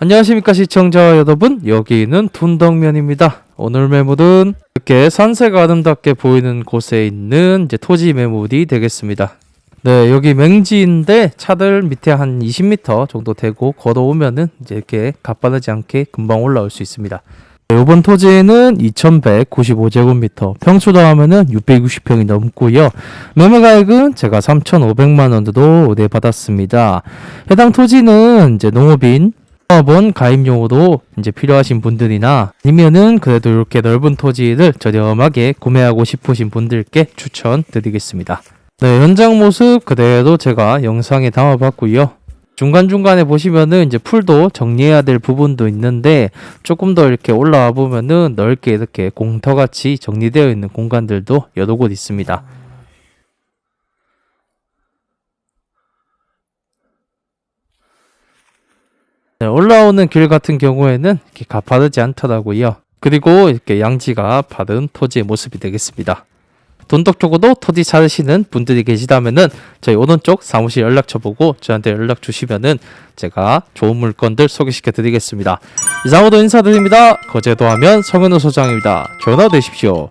안녕하십니까 시청자 여러분. 여기는 둔덕면입니다. 오늘 매물은 이렇게 산세가 아름답게 보이는 곳에 있는 이제 토지 매물이 되겠습니다. 네 여기 맹지인데 차들 밑에 한 20m 정도 되고 걸어오면은 이제 이렇게 가빠르지 않게 금방 올라올 수 있습니다. 네, 이번 토지는 2195제곱미터 평수로 하면은 660평이 넘고요. 매매 가액은 제가 3,500만 원으로 내받았습니다. 해당 토지는 이제 농업인 사업원 가입용으로 이제 필요하신 분들이나 아니면은 그래도 이렇게 넓은 토지를 저렴하게 구매하고 싶으신 분들께 추천드리겠습니다. 네, 현장 모습 그대로 제가 영상에 담아봤고요. 중간중간에 보시면은 이제 풀도 정리해야 될 부분도 있는데 조금 더 이렇게 올라와 보면은 넓게 이렇게 공터같이 정리되어 있는 공간들도 여러 곳 있습니다. 올라오는 길 같은 경우에는 이렇게 가파르지 않더라고요. 그리고 이렇게 양지가 바른 토지의 모습이 되겠습니다. 돈독 쪽으로 토지 찾으시는 분들이 계시다면은 저희 오른쪽 사무실 연락처 보고 저한테 연락 주시면은 제가 좋은 물건들 소개시켜 드리겠습니다. 이상으로 인사드립니다. 거제도 하면 성현우 소장입니다. 전화 되십시오.